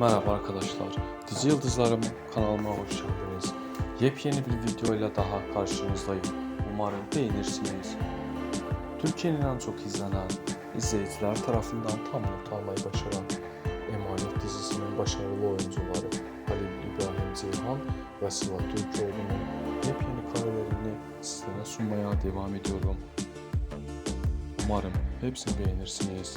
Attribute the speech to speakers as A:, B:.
A: Merhaba arkadaşlar. Dizi Yıldızlarım kanalıma hoş geldiniz. Yepyeni bir video ile daha karşınızdayım. Umarım beğenirsiniz. Türkiye'nin en çok izlenen, izleyiciler tarafından tam not başaran Emanet dizisinin başarılı oyuncuları Halil İbrahim Ceyhan ve Sıla Türkoğlu'nun yepyeni karelerini sizlere sunmaya devam ediyorum. Umarım hepsini beğenirsiniz.